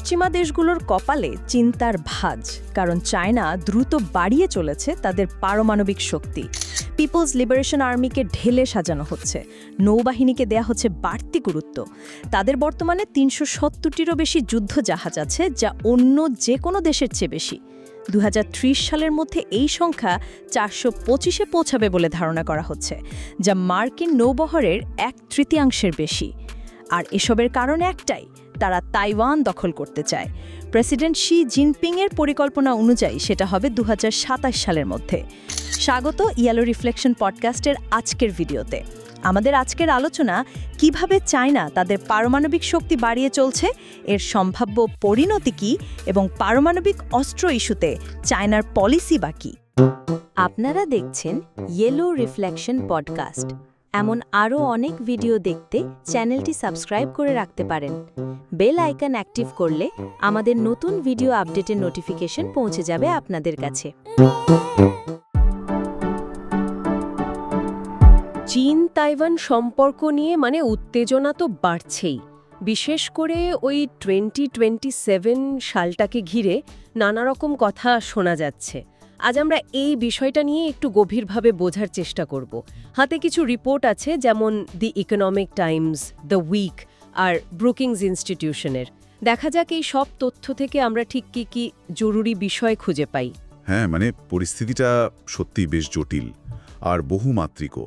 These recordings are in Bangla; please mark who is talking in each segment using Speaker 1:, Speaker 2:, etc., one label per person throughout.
Speaker 1: পশ্চিমা দেশগুলোর কপালে চিন্তার ভাঁজ, কারণ চায়না দ্রুত বাড়িয়ে চলেছে তাদের পারমাণবিক শক্তি। পিপলস লিবারেশন আর্মিকে ঢেলে সাজানো হচ্ছে। নৌবাহিনীকে দেয়া হচ্ছে বাড়তি গুরুত্ব। তাদের বর্তমানে তিনশো সত্তরটিরও বেশি যুদ্ধ জাহাজ আছে, যা অন্য যে কোনো দেশের চেয়ে বেশি। দু হাজার ত্রিশ সালের মধ্যে এই সংখ্যা চারশো পঁচিশে পৌঁছাবে বলে ধারণা করা হচ্ছে, যা মার্কিন নৌবহরের এক তৃতীয়াংশের বেশি। আর এসবের কারণ একটাই তারা তাইওয়ান দখল করতে চায়। প্রেসিডেন্ট শি জিনপিংয়ের পরিকল্পনা অনুযায়ী সেটা হবে দু হাজার সাতাশ সালের মধ্যে। স্বাগত ইয়ালো রিফ্লেকশন পডকাস্টের আজকের ভিডিওতে। আমাদের আজকের আলোচনা, কীভাবে চায়না তাদের পারমাণবিক শক্তি বাড়িয়ে চলছে, এর সম্ভাব্য পরিণতি কী এবং পারমাণবিক অস্ত্র ইস্যুতে চায়নার পলিসি বা কী।
Speaker 2: আপনারা দেখছেন ইয়েলো রিফ্লেকশন পডকাস্ট এমন আরও অনেক ভিডিও দেখতে চ্যানেলটি সাবস্ক্রাইব করে রাখতে পারেন। বেল আইকন অ্যাক্টিভ করলে আমাদের নতুন ভিডিও আপডেটের নোটিফিকেশন পৌঁছে যাবে আপনাদের কাছে।
Speaker 3: চীন তাইওয়ান সম্পর্ক নিয়ে মানে উত্তেজনা তো বাড়ছেই। বিশেষ করে ওই টোয়েন্টি টোয়েন্টি সেভেন সালটাকে ঘিরে নানা রকম কথা শোনা যাচ্ছে। আজ আমরা এই বিষয়টা নিয়ে একটু গভীরভাবে বোঝার চেষ্টা করব। হাতে কিছু রিপোর্ট আছে যেমন the economic times, the week R Brookings ইনস্টিটিউশনের। দেখা যাক এই সব তথ্য থেকে আমরা ঠিক কি কি জরুরি বিষয় খুঁজে পাই।
Speaker 4: হ্যাঁ মানে পরিস্থিতিটা সত্যি বেশ জটিল আর বহুমাত্রিকও।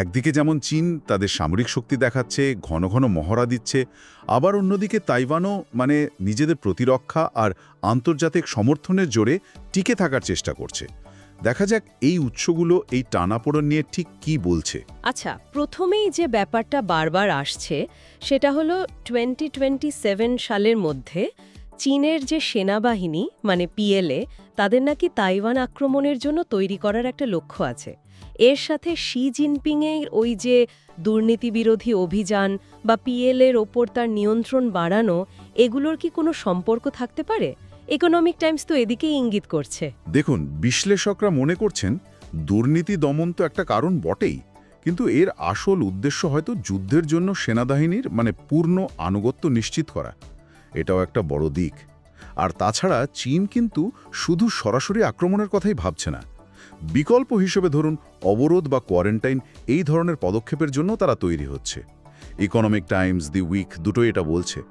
Speaker 4: একদিকে যেমন চীন তাদের সামরিক শক্তি দেখাচ্ছে, ঘন ঘন মহড়া দিচ্ছে, আবার অন্যদিকে তাইওয়ানও মানে নিজেদের প্রতিরক্ষা আর আন্তর্জাতিক সমর্থনের জোরে টিকে থাকার চেষ্টা করছে। দেখা যাক এই উৎসগুলো এই টানাপোড়ন নিয়ে ঠিক কি বলছে।
Speaker 3: আচ্ছা প্রথমেই যে ব্যাপারটা বারবার আসছে, সেটা হলো টোয়েন্টি টোয়েন্টি সালের মধ্যে চীনের যে সেনাবাহিনী মানে পিএলএ তাদের নাকি তাইওয়ান আক্রমণের জন্য তৈরি করার একটা লক্ষ্য আছে। এর সাথে শি জিনপিংয়ের ওই যে দুর্নীতিবিরোধী অভিযান বা পিএলএর ওপর তার নিয়ন্ত্রণ বাড়ানো, এগুলোর কি কোনো সম্পর্ক থাকতে পারে? ইকোনমিক টাইমস তো এদিকেই ইঙ্গিত করছে।
Speaker 4: দেখুন, বিশ্লেষকরা মনে করছেন, দুর্নীতি দমন তো একটা কারণ বটেই, কিন্তু এর আসল উদ্দেশ্য হয়তো যুদ্ধের জন্য সেনাবাহিনীর মানে পূর্ণ আনুগত্য নিশ্চিত করা। এটাও একটা বড় দিক। আর তাছাড়া চীন কিন্তু শুধু সরাসরি আক্রমণের কথাই ভাবছে না। বিকল্প হিসেবে ধরুন অবরোধ বা কোয়ারেন্টাইন এই ধরনের পদক্ষেপের জন্য তারা তৈরি হচ্ছে। ইকোনমিক টাইমস দি উইক দুটোই এটা বলছে।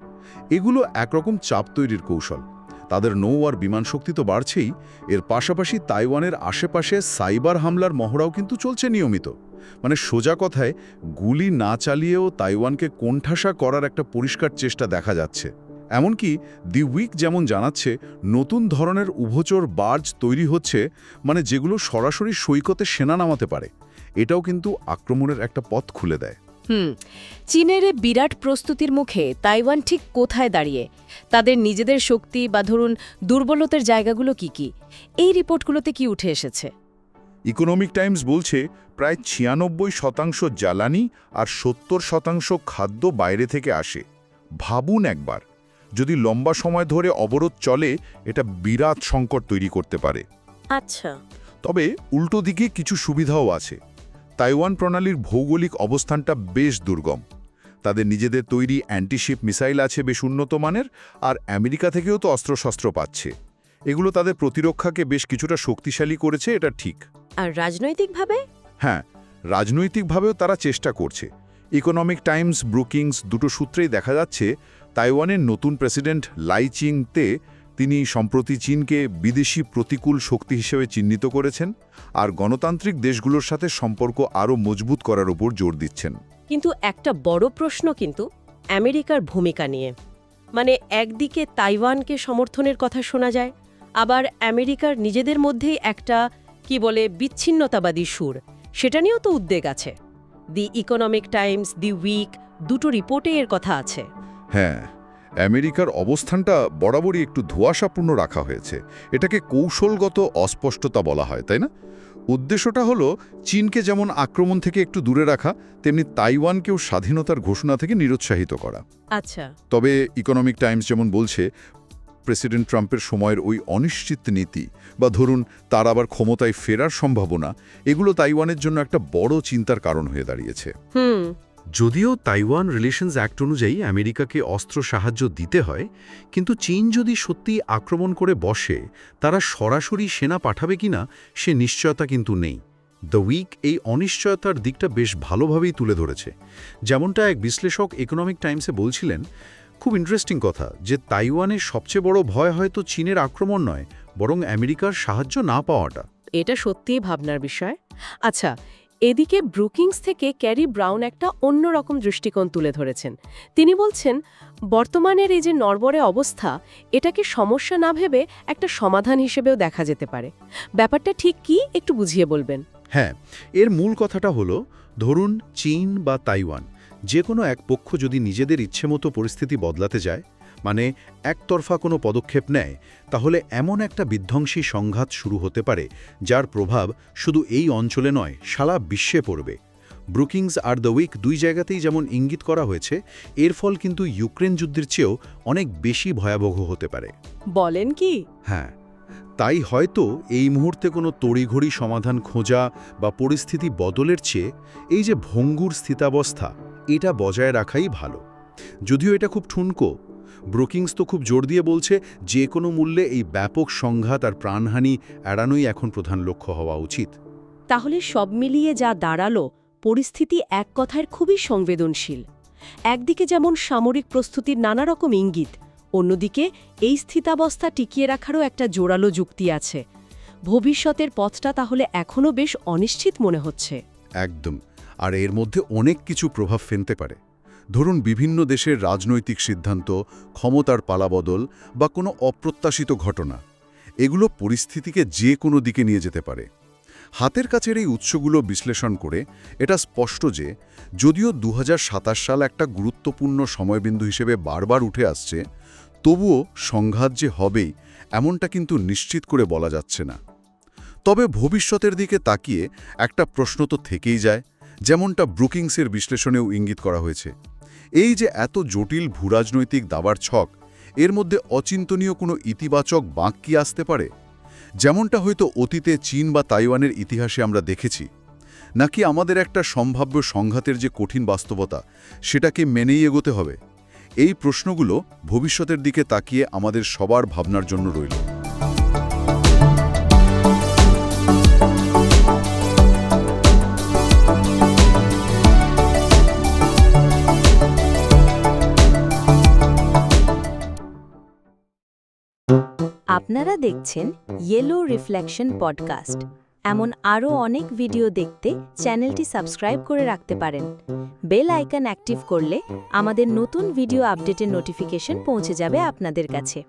Speaker 4: এগুলো একরকম চাপ তৈরির কৌশল। তাদের নৌ আর বিমান শক্তি তো বাড়ছেই। এর পাশাপাশি তাইওয়ানের আশেপাশে সাইবার হামলার মহড়াও কিন্তু চলছে নিয়মিত। মানে সোজা কথায়, গুলি না চালিয়েও তাইওয়ানকে কোণঠাসা করার একটা পরিষ্কার চেষ্টা দেখা যাচ্ছে। এমনকি দি উইক যেমন জানাচ্ছে নতুন ধরনের উভচর বার্জ তৈরি হচ্ছে মানে যেগুলো সরাসরি সৈকতে সেনা নামাতে পারে। এটাও কিন্তু আক্রমণের একটা পথ খুলে দেয়।
Speaker 3: হুম চীনের বিরাট প্রস্তুতির মুখে তাইওয়ান ঠিক কোথায় দাঁড়িয়ে? তাদের নিজেদের শক্তি বা ধরুন দুর্বলতার জায়গাগুলো কি কি? এই রিপোর্টগুলোতে কি উঠে এসেছে?
Speaker 4: ইকোনমিক টাইমস বলছে প্রায় ছিয়ানব্বই শতাংশ জ্বালানি আর সত্তর শতাংশ খাদ্য বাইরে থেকে আসে। ভাবুন একবার। যদি লম্বা সময় ধরে অবরোধ চলে এটা বিরাট সংকট তৈরি করতে পারে।
Speaker 3: আচ্ছা।
Speaker 4: তবে উল্টো দিকে কিছু সুবিধাও আছে। তাইওয়ান প্রণালীর ভৌগোলিক অবস্থানটা বেশ দুর্গম। তাদের নিজেদের তৈরি অ্যান্টিশিপ মিসাইল আছে বেশ উন্নত মানের আর আমেরিকা থেকেও তো অস্ত্রশস্ত্র পাচ্ছে। এগুলো তাদের প্রতিরক্ষাকে বেশ কিছুটা শক্তিশালী করেছে এটা ঠিক।
Speaker 3: আর রাজনৈতিকভাবে?
Speaker 4: হ্যাঁ রাজনৈতিকভাবেও তারা চেষ্টা করছে। ইকোনমিক টাইমস ব্রুকিংস দুটো সূত্রেই দেখা যাচ্ছে তাইওয়ানের নতুন প্রেসিডেন্ট লাই চিংতে তিনি সম্প্রতি চীনকে বিদেশি প্রতিকূল শক্তি হিসেবে চিহ্নিত করেছেন আর গণতান্ত্রিক দেশগুলোর সাথে সম্পর্ক আরও মজবুত করার উপর জোর দিচ্ছেন।
Speaker 3: কিন্তু একটা বড় প্রশ্ন কিন্তু আমেরিকার ভূমিকা নিয়ে। মানে একদিকে তাইওয়ানকে সমর্থনের কথা শোনা যায়, আবার আমেরিকার নিজেদের মধ্যেই একটা, কি বলে, বিচ্ছিন্নতাবাদী সুর। সেটা নিয়েও তো উদ্বেগ আছে। The economic times, the week, দুটো রিপোর্টে এর কথা আছে।
Speaker 4: হ্যাঁ আমেরিকার অবস্থানটা বরাবরই একটু ধোঁয়াশাপূর্ণ রাখা হয়েছে। এটাকে কৌশলগত অস্পষ্টতা বলা হয় তাই না? উদ্দেশ্যটা হলো চীনকে যেমন আক্রমণ থেকে একটু দূরে রাখা তেমনি তাইওয়ানকেও স্বাধীনতার ঘোষণা থেকে নিরুৎসাহিত করা।
Speaker 3: আচ্ছা।
Speaker 4: তবে ইকোনমিক টাইমস যেমন বলছে প্রেসিডেন্ট ট্রাম্পের সময়ের ওই অনিশ্চিত নীতি বা ধরুন তার আবার ক্ষমতায় ফেরার সম্ভাবনা এগুলো তাইওয়ানের জন্য একটা বড় চিন্তার কারণ হয়ে দাঁড়িয়েছে।
Speaker 3: হুম।
Speaker 5: যদিও তাইওয়ান রিলেশনস অ্যাক্ট অনুযায়ী আমেরিকাকে অস্ত্র সাহায্য দিতে হয়, কিন্তু চীন যদি সত্যি আক্রমণ করে বসে, তারা সরাসরি সেনা পাঠাবে কিনা, সে নিশ্চয়তা কিন্তু নেই। দ্য উইক এই অনিশ্চয়তার দিকটা বেশ ভালোভাবেই তুলে ধরেছে। যেমনটা এক বিশ্লেষক ইকোনমিক টাইমসে বলছিলেন, খুব ইন্টারেস্টিং কথা যে তাইওয়ানের সবচেয়ে বড় ভয় হয়তো চীনের আক্রমণ নয়, বরং আমেরিকার সাহায্য না পাওয়াটা।
Speaker 3: এটা সত্যিই ভাবনার বিষয়। আচ্ছা এদিকে ব্রুকিংস থেকে ক্যারি ব্রাউন একটা অন্যরকম দৃষ্টিকোণ তুলে ধরেছেন। তিনি বলছেন, বর্তমানের এই যে নরবরে অবস্থা, এটাকে সমস্যা না ভেবে একটা সমাধান হিসেবেও দেখা যেতে পারে। ব্যাপারটা ঠিক কি, একটু বুঝিয়ে বলবেন?
Speaker 5: হ্যাঁ এর মূল কথাটা হলো, ধরুন চীন বা তাইওয়ান যে কোনো এক পক্ষ যদি নিজেদের ইচ্ছেমতো পরিস্থিতি বদলাতে যায় মানে একতরফা কোনো পদক্ষেপ নেয় তাহলে এমন একটা বিধ্বংসী সংঘাত শুরু হতে পারে যার প্রভাব শুধু এই অঞ্চলে নয় সারা বিশ্বে পড়বে। ব্রুকিংস আর দ্য উইক দুই জায়গাতেই যেমন ইঙ্গিত করা হয়েছে এর ফল কিন্তু ইউক্রেন যুদ্ধের চেয়েও অনেক বেশি ভয়াবহ হতে পারে।
Speaker 1: বলেন কি?
Speaker 5: হ্যাঁ তাই হয়তো এই মুহূর্তে কোনো তড়িঘড়ি সমাধান খোঁজা বা পরিস্থিতি বদলের চেয়ে এই যে ভঙ্গুর স্থিতাবস্থা এটা বজায় রাখাই ভালো। যদিও এটা খুব ঠুনকো ব্রুকিংস তো খুব জোর দিয়ে বলছে যে কোনো মূল্যে এই ব্যাপক সংঘাত আর প্রাণহানি এড়ানোই এখন প্রধান লক্ষ্য হওয়া উচিত।
Speaker 3: তাহলে সব মিলিয়ে যা দাঁড়াল পরিস্থিতি এক কথায় খুবই সংবেদনশীল। একদিকে যেমন সামরিক প্রস্তুতির নানা রকম ইঙ্গিত অন্যদিকে এই স্থিতাবস্থা টিকিয়ে রাখারও একটা জোরালো যুক্তি আছে। ভবিষ্যতের পথটা তাহলে এখনও বেশ অনিশ্চিত মনে হচ্ছে।
Speaker 4: একদম আর এর মধ্যে অনেক কিছু প্রভাব ফেলতে পারে। ধরুন বিভিন্ন দেশের রাজনৈতিক সিদ্ধান্ত, ক্ষমতার পালাবদল বা কোনো অপ্রত্যাশিত ঘটনা। এগুলো পরিস্থিতিকে যে কোনো দিকে নিয়ে যেতে পারে। হাতের কাছের এই উৎসগুলো বিশ্লেষণ করে এটা স্পষ্ট যে, যদিও দু হাজার সাতাশ সাল একটা গুরুত্বপূর্ণ সময়বিন্দু হিসেবে বারবার উঠে আসছে, তবুও সংঘাত যে হবেই এমনটা কিন্তু নিশ্চিত করে বলা যাচ্ছে না। তবে ভবিষ্যতের দিকে তাকিয়ে একটা প্রশ্ন তো থেকেই যায়, যেমনটা ব্রুকিংসের বিশ্লেষণেও ইঙ্গিত করা হয়েছে। এই যে এত জটিল ভূরাজনৈতিক দাবার ছক, এর মধ্যে অচিন্তনীয় কোনো ইতিবাচক বাঁক কি আসতে পারে? যেমনটা হয়তো অতীতে চীন বা তাইওয়ানের ইতিহাসে আমরা দেখেছি। নাকি আমাদের একটা সম্ভাব্য সংঘাতের যে কঠিন বাস্তবতা, সেটাকে মেনেই এগোতে হবে? এই প্রশ্নগুলো ভবিষ্যতের দিকে তাকিয়ে আমাদের সবার ভাবনার জন্য রইল।
Speaker 2: আপনারা দেখছেন ইয়েলো রিফ্লেকশন পডকাস্ট এমন আরও অনেক ভিডিও দেখতে চ্যানেলটি সাবস্ক্রাইব করে রাখতে পারেন। বেল আইকন অ্যাক্টিভ করলে আমাদের নতুন ভিডিও আপডেটের নোটিফিকেশন পৌঁছে যাবে আপনাদের কাছে।